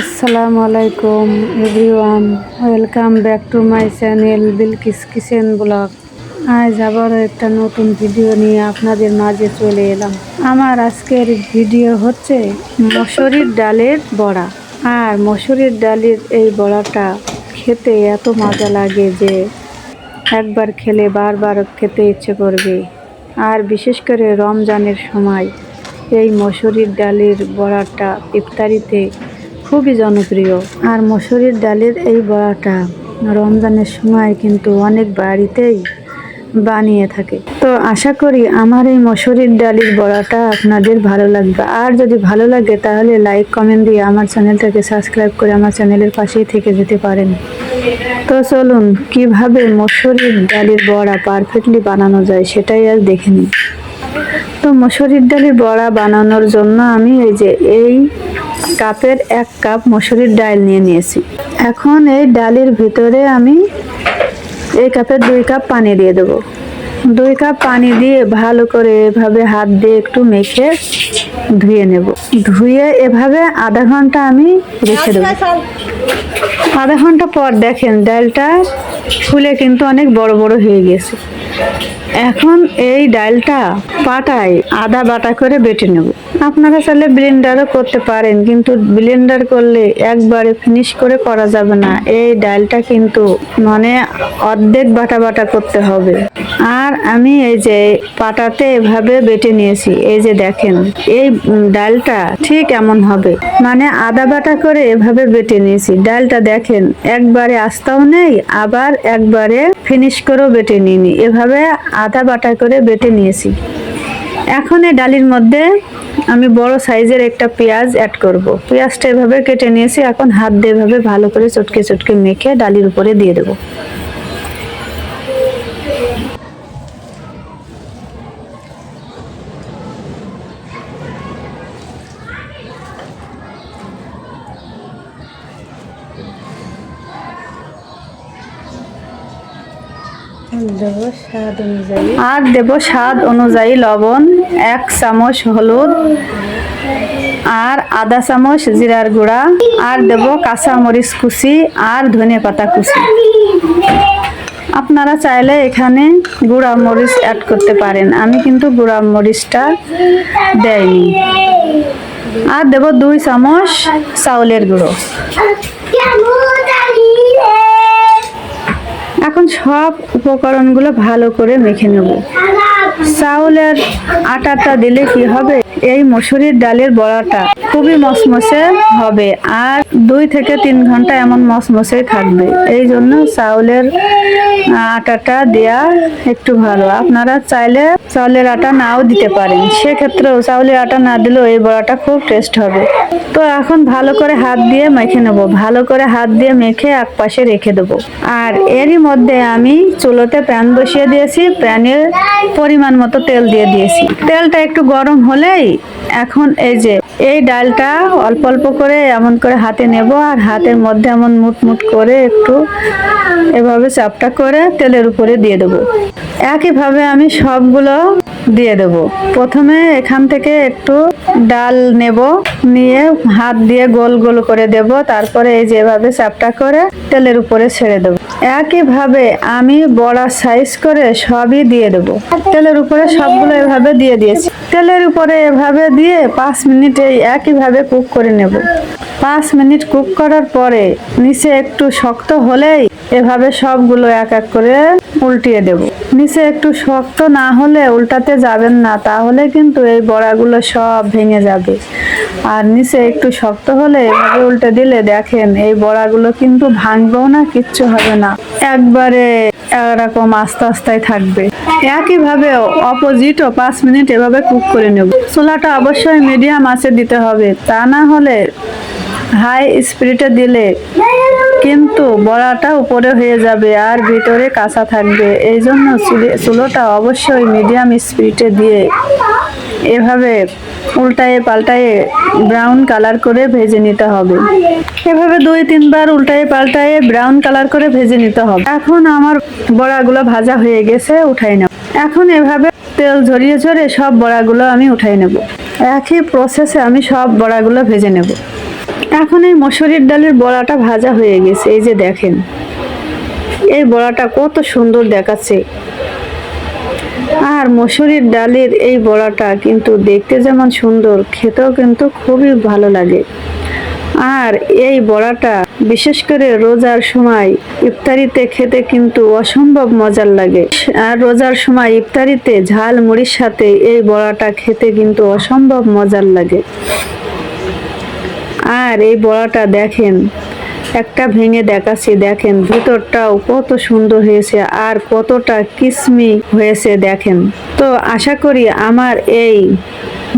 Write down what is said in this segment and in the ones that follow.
আসসালামু আলাইকুম everyone welcome back to my channel Bilkis kitchen blog আজ আবারও একটা নতুন ভিডিও নিয়ে আপনাদের মাঝে চলে এলাম। আমার আজকের ভিডিও হচ্ছে মসুরির ডালের বড়া। আর মসুরির ডালের এই বড়াটা খেতে এত মজা লাগে যে একবার খেলে বারবার খেতে ইচ্ছে করবে। আর বিশেষ করে রমজানের সময় এই মসুরির ডালের বড়াটা ইফতারিতে খুবই জনপ্রিয়। আর মসুরির ডালের এই বড়াটা রমজানের সময় কিন্তু অনেক বাড়িতেই বানিয়ে থাকে। তো আশা করি আমার এই মসুরির ডালের বড়াটা আপনাদের ভালো লাগবে। আর যদি ভালো লাগে তাহলে লাইক কমেন্ট দিয়ে আমার চ্যানেলটাকে সাবস্ক্রাইব করে আমার চ্যানেলের পাশেই থেকে যেতে পারেন। তো চলুন, কীভাবে মসুরির ডালের বড়া পারফেক্টলি বানানো যায় সেটাই আজ দেখে নিই। তো মসুরির ডালের বড়া বানানোর জন্য আমি এই যে এই কাপের এক কাপ মসুরির ডাল নিয়ে নিয়েছি। এখন এই ডালের ভিতরে আমি এই কাপের দুই কাপ পানি দিয়ে দেবো। দুই কাপ পানি দিয়ে ভালো করে এভাবে হাত দিয়ে একটু মেখে ধুয়ে নেব। ধুয়ে এভাবে আধা ঘণ্টা আমি রেখে দেবো। আধা ঘণ্টা পর দেখেন ডালটা ফুলে কিন্তু অনেক বড় বড় হয়ে গেছে। এখন এই ডালটা পাটায় আদা বাটা করে বেটে নেব। আপনারা চাইলে ব্লেন্ডারও করতে পারেন, কিন্তু ব্লেন্ডার করলে একবারে ফিনিশ করে করা যাবে না। এই ডালটা কিন্তু মানে অর্ধেক বাটা বাটা করতে হবে। আর আমি এই যে পাটাতে এভাবে বেটে নিয়েছি, এই যে দেখেন, এই ডালটা ঠিক এমন হবে। মানে আদা বাটা করে এভাবে বেটে নিয়েছি। ডালটা দেখেন, একবারে আস্তাও নেই, আবার একবারে ফিনিশ করেও বেটে নিইনি। এভাবে আদা বাটা করে বেটে নিয়েছি। এখন এই ডালির মধ্যে আমি বড় সাইজের একটা পেঁয়াজ অ্যাড করব। পেঁয়াজটা এভাবে কেটে নিয়েছি, এখন হাত দিয়ে এভাবে ভালো করে চটকে চটকে মেখে ডালির উপরে দিয়ে দেবো। আর দেব স্বাদ অনুযায়ী লবণ, এক চামচ হলুদ, আর আধা চামচ জিরার গুঁড়া, আর দেব কাঁচা মরিচ কুচি আর ধনে পাতা কুচি। আপনারা চাইলে এখানে গুঁড়া মরিচ অ্যাড করতে পারেন। আমি কিন্তু গুঁড়া মরিচটা দেয়নি আর দেব দুই চামচ চাউলের গুঁড়ো। এখন সব উপকরণগুলো ভালো করে মেখে নেব। চাউলের আটাটা দিলে কি হবে? এই মসুরির ডালের বড়াটা। খুবই মসমসে হবে আর দুই থেকে তিন ঘণ্টা এমন মসমসে থাকবে। এই জন্য চাউলের আটাটা দেয়া একটু ভালো। আপনারা চাইলে চাউলের আটা নাও দিতে পারেন। সেক্ষেত্রেও চাউলের আটা না দিলেও এই বড়াটা খুব টেস্ট হবে। তো এখন ভালো করে হাত দিয়ে মেখে নেব। ভালো করে হাত দিয়ে মেখে এক পাশে রেখে দেবো। আর এরই মধ্যে আমি চুলোতে প্যান বসিয়ে দিয়েছি। প্যানের পরিমাণ মতো তেল দিয়ে দিয়েছি। তেলটা একটু গরম হলেই এখন এই যে, এই ডালটা অল্প অল্প করে এমন করে হাতে নেব আর হাতের মধ্যে এমন মুট মুট করে একটু এভাবে চাপটা করে তেলের উপরে দিয়ে দেবো। একইভাবে আমি সবগুলো দিয়ে দেবো। প্রথমে এখান থেকে একটু ডাল নেব, নিয়ে হাত দিয়ে গোল গোল করে দেব, তারপরে এই যেভাবে চাপটা করে তেলের উপরে ছেড়ে দেবো। একইভাবে আমি বড়া সাইজ করে সবই দিয়ে দেবো। তেলের উপরে সবগুলো এভাবে দিয়ে দিয়েছি। তেলের উপরে এভাবে দিয়ে পাঁচ মিনিট এই একইভাবে কুক করে নেব। পাঁচ মিনিট কুক করার পরে নিচে একটু শক্ত হলেই এভাবে সবগুলো এক এক করে উল্টিয়ে দেব। নিচে একটু শক্ত না হলে উল্টাতে যাবেন না, তাহলে কিন্তু এই বড়াগুলো সব ভেঙে যাবে। আর নিচে একটু শক্ত হলে এভাবে উল্টে দিলে দেখেন, এই বড়াগুলো কিন্তু ভাঙবেও না, কিচ্ছু হবে না। একবারে এরকম আস্তে আস্তে থাকবে। একইভাবে অপোজিটও পাঁচ মিনিট এভাবে কুক করে নেব। চুলাটা অবশ্যই মিডিয়াম আঁচে দিতে হবে, তা না হলে হাই স্পিডে দিলে কিন্তু বড়াটা উপরে হয়ে যাবে আর ভিতরে কাঁচা থাকবে। এই জন্য চুলে- চুলোটা অবশ্যই মিডিয়াম স্পিডে দিয়ে এভাবে উল্টায়ে পাল্টায়ে ব্রাউন কালার করে ভেজে নিতে হবে। এভাবে দুই, তিনবার উল্টায়ে পাল্টায়ে ব্রাউন কালার করে ভেজে নিতে হবে। এখন আমার বড়াগুলো ভাজা হয়ে গেছে, উঠাই নেব। এখন এভাবে তেল ঝরিয়ে ঝরে সব বড়াগুলো আমি উঠাই নেব। একই প্রসেসে আমি সব বড়াগুলো ভেজে নেব। এখন এই মসুরির ডালের বড়াটা ভাজা হয়ে গেছে, এই যে দেখেন। এই বড়াটা কত সুন্দর দেখাচ্ছে। আর মসুরির ডালের এই বড়াটা কিন্তু দেখতে যেমন সুন্দর, খেতেও কিন্তু খুবই ভালো লাগে। আর এই বড়াটা বিশেষ করে রোজার সময় ইফতারিতে খেতে কিন্তু অসম্ভব মজার লাগে। আর রোজার সময় ইফতারিতে ঝাল মুড়ির সাথে এই বড়াটা খেতে কিন্তু অসম্ভব মজার লাগে। আর এই বড়াটা দেখেন, একটা ভেঙে দেখাচ্ছি, দেখেন ভিতরটাও কত সুন্দর হয়েছে আর কতটা কিসমি হয়েছে, দেখেন। তো আশা করি আমার এই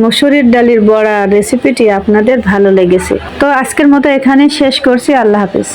মসুরির ডালির বড়া রেসিপিটি আপনাদের ভালো লেগেছে। তো আজকের মতো এখানে শেষ করছি, আল্লাহ হাফেজ।